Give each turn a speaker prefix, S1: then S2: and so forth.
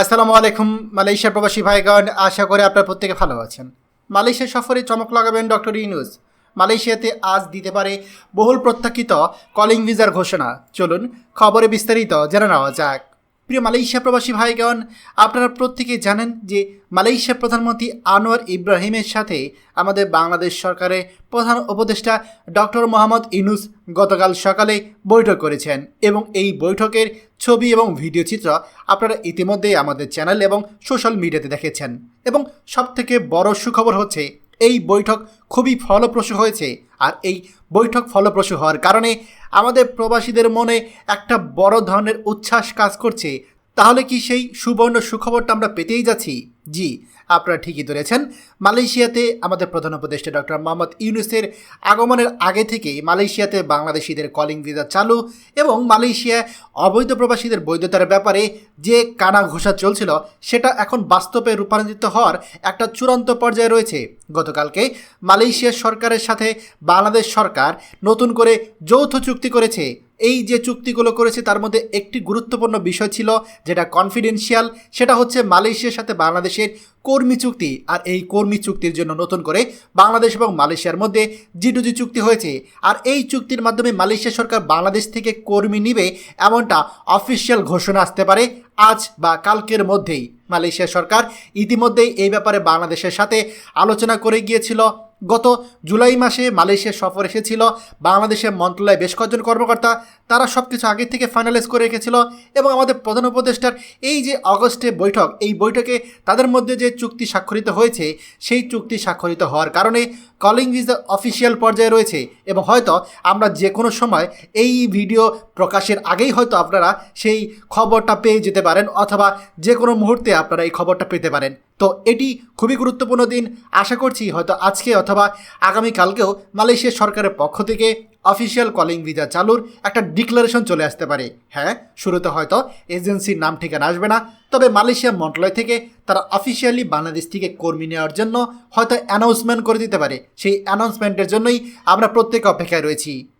S1: আসসালামু আলাইকুম, মালয়েশিয়ার প্রবাসী ভাইগণ, আশা করি আপনার প্রত্যেকে ভালো আছেন। মালয়েশিয়া সফরে চমক লাগাবেন ডক্টর ইউনুস। মালয়েশিয়াতে আজ দিতে পারে বহুল প্রত্যাখিত কলিং ভিজার ঘোষণা। চলুন, খবরে বিস্তারিত জেনে নেওয়া যাক। প্রিয় মালয়েশিয়া প্রবাসী ভাইগণ, আপনারা প্রত্যেকে জানেন যে মালয়েশিয়ার প্রধানমন্ত্রী আনোয়ার ইব্রাহিমের সাথে আমাদের বাংলাদেশ সরকারের প্রধান উপদেষ্টা ডক্টর মোহাম্মদ ইনুস গতকাল সকালে বৈঠক করেছেন এবং এই বৈঠকের ছবি এবং ভিডিও চিত্র আপনারা ইতিমধ্যেই আমাদের চ্যানেল এবং সোশ্যাল মিডিয়াতে দেখেছেন এবং সবথেকে বড় সুখবর হচ্ছে, এই বৈঠক খুবই ফলপ্রসূ হয়েছে আর এই বৈঠক ফলপ্রসূ হওয়ার কারণে আমাদের প্রবাসীদের মনে একটা বড় ধরনের উচ্ছ্বাস কাজ করছে। তাহলে কি সেই সুবর্ণ সুখবরটা আমরা পেতেই যাচ্ছি? জি, আপনারা ঠিকই ধরেছেন। মালয়েশিয়াতে আমাদের প্রধান উপদেষ্টা ডক্টর মোহাম্মদ ইউনুসের আগমনের আগে থেকেই মালয়েশিয়াতে বাংলাদেশিদের কলিং ভিসা চালু এবং মালয়েশিয়ায় অবৈধ প্রবাসীদের বৈধতার ব্যাপারে যে কানা ঘোষা চলছিল, সেটা এখন বাস্তবে রূপান্তরিত হওয়ার একটা চূড়ান্ত পর্যায়ে রয়েছে। গতকালকে মালয়েশিয়া সরকারের সাথে বাংলাদেশ সরকার নতুন করে যৌথ চুক্তি করেছে। এই যে চুক্তিগুলো করেছে, তার মধ্যে একটি গুরুত্বপূর্ণ বিষয় ছিল যেটা কনফিডেন্সিয়াল সেটা হচ্ছে মালয়েশিয়ার সাথে বাংলাদেশের কর্মী চুক্তি। আর এই কর্মী চুক্তির জন্য নতুন করে বাংলাদেশ এবং মালয়েশিয়ার মধ্যে জিটুজি চুক্তি হয়েছে। আর এই চুক্তির মাধ্যমে মালয়েশিয়া সরকার বাংলাদেশ থেকে কর্মী নিবে এমনটা অফিসিয়াল ঘোষণা আসতে পারে আজ বা কালকের মধ্যেই। মালয়েশিয়া সরকার ইতিমধ্যেই এই ব্যাপারে বাংলাদেশের সাথে আলোচনা করে গিয়েছিল। গত জুলাই মাসে মালয়েশিয়া সফর এসেছিল, বাংলাদেশের মন্ত্রণালয়ে বেশ কয়েকজন কর্মকর্তা, তারা সব কিছু আগে থেকে ফাইনালাইজ করে রেখেছিল এবং আমাদের প্রধান উপদেষ্টার এই যে অগস্টে বৈঠক, এই বৈঠকে তাদের মধ্যে যে চুক্তি স্বাক্ষরিত হয়েছে, সেই চুক্তি স্বাক্ষরিত হওয়ার কারণে কলিং ভিসা অফিসিয়াল পর্যায়ে রয়েছে এবং হয়তো আমরা যে কোনো সময় এই ভিডিও প্রকাশের আগেই হয়তো আপনারা সেই খবরটা পেয়ে যেতে পারেন অথবা যে কোনো মুহূর্তে আপনারা এই খবরটা পেতে পারেন। তো এটি খুবই গুরুত্বপূর্ণ দিন। আশা করছি হয়তো আজকে অথবা আগামীকালকেও মালয়েশিয়া সরকারের পক্ষ থেকে অফিসিয়াল কলিং ভিসা চালুর একটা ডিক্লারেশন চলে আসতে পারে। হ্যাঁ শুরুতে হয়তো এজেন্সির নাম ঠিকানা আসবে না, তবে মালয়েশিয়া মন্ত্রণালয় থেকে তারা অফিসিয়ালি বাংলাদেশ থেকে কর্মী নেওয়ার জন্য হয়তো অ্যানাউন্সমেন্ট করে দিতে পারে। সেই অ্যানাউন্সমেন্টের জন্যই আমরা প্রত্যেকে অপেক্ষায় রয়েছি।